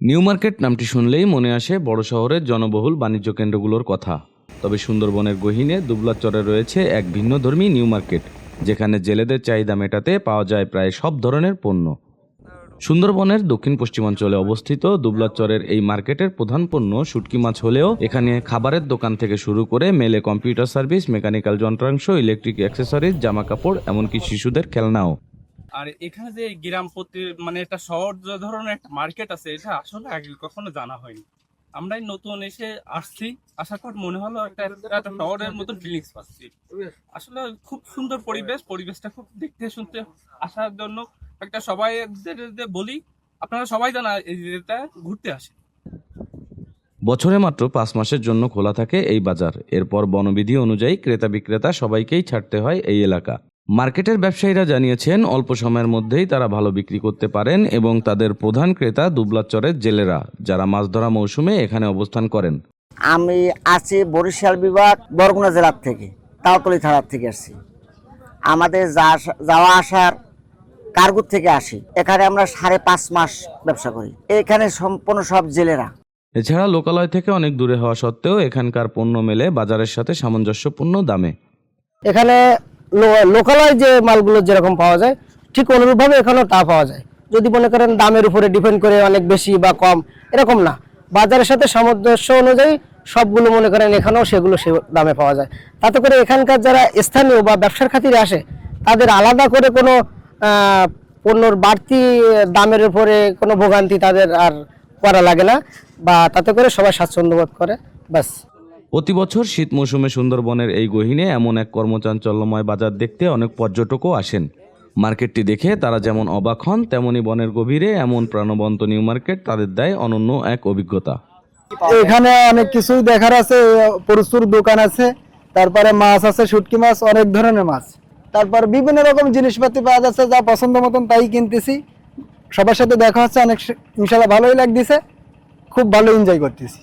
New market নামটি শুনলেই মনে আসে বড় শহরের জনবহুল বাণিজ্য কেন্দ্রগুলোর কথা। তবে সুন্দরবনের গহীনে দুবলাচরে রয়েছে এক ভিন্নধর্মী নিউ মার্কেট, যেখানে জেলেদের চাহিদা মেটাতে পাওয়া যায় প্রায় সব ধরনের পণ্য। সুন্দরবনের দক্ষিণ পশ্চিমাঞ্চলে অবস্থিত দুবলাচরের এই মার্কেটের প্রধান পণ্য শুটকি মাছ হলেও এখানে খাবারের দোকান থেকে শুরু করে মেলে কম্পিউটার সার্ভিস, মেকানিক্যাল যন্ত্রাংশ, ইলেকট্রিক অ্যাক্সেসরিজ জামা কাপড় এমনকি শিশুদের খেলনাও। আর এখানে যে গ্রাম প্রতি মানে একটা শহর যে ধরনের একটা মার্কেট আছে, এটা আসলে আগে কখনো জানা হয়নি। আমরাই নতুন এসে আসছি আসার পর মনে হলো একটা একটা শহরের মতো ফিলিংস পাচ্ছি। আসলে খুব সুন্দর পরিবেশ, পরিবেশটা খুব দেখতে শুনতে আসার জন্য একটা সবাই বলি, আপনারা সবাই জানা এই ঘুরতে আসে বছরে মাত্র পাঁচ মাসের জন্য খোলা থাকে এই বাজার। এরপর বনবিধি অনুযায়ী ক্রেতা বিক্রেতা সবাইকেই ছাড়তে হয় এই এলাকা। মার্কেটের ব্যবসায়ীরা জানিয়েছেন অল্প সময়ের মধ্যেই তারা ভালো বিক্রি করতে পারেন এবং তাদের প্রধান ক্রেতা দুবলাচরের জেলেরা যারা মাছ ধরা মৌসুমে এখানে অবস্থান করেন। আমি আছি বরিশাল বিভাগ বরগুনা জেলার থেকে তাওতলি থানার থেকে আসছি। আমাদের যাওয়া আসার কার্গুর থেকে আসি। এখানে আমরা সাড়ে পাঁচ মাস ব্যবসা করি। এখানে সম্পূর্ণ সব জেলেরা। এছাড়া লোকালয় থেকে অনেক দূরে হওয়া সত্ত্বেও এখানকার পণ্য মেলে বাজারের সাথে সামঞ্জস্যপূর্ণ দামে। এখানে লোকালয় যে মালগুলো যেরকম পাওয়া যায়, ঠিক অনুরূপভাবে এখানেও তা পাওয়া যায়। যদি মনে করেন দামের উপরে ডিপেন্ড করে অনেক বেশি বা কম, এরকম না। বাজারের সাথে সামঞ্জস্য অনুযায়ী সবগুলো মনে করেন এখানেও সেগুলো সে দামে পাওয়া যায়। তাতে করে এখানকার যারা স্থানীয় বা ব্যবসার খাতিরে আসে, তাদের আলাদা করে কোনো পণ্যর বাড়তি দামের উপরে কোনো ভোগান্তি তাদের আর করা লাগে না, বা তাতে করে সবাই স্বাচ্ছন্দ্য বোধ করে, ব্যাস। প্রতি বছর শীত মৌসুমে সুন্দরবনের এই গহীনে এমন এক কর্মচাঞ্চল্যময় বাজার দেখতে অনেক পর্যটকও আসেন। মার্কেটটি দেখে তারা যেমন অবাক হন, তেমনি বনের গভীরে এমন প্রাণবন্ত নিউ মার্কেট তাদের দেয় অনন্য এক অভিজ্ঞতা। এখানে অনেক কিছুই দেখার আছে, প্রচুর দোকান আছে, তারপরে মাছ আছে, শুটকি মাছ, অনেক ধরনের মাছ। তারপর বিভিন্ন রকম জিনিসপাতি পাওয়া যাচ্ছে, যা পছন্দ মতন তাই কিনতেছি। সবার সাথে দেখা হচ্ছে, অনেক ইনশাল্লাহ ভালোই লাগতেছে, খুব ভালো এনজয় করতেছি।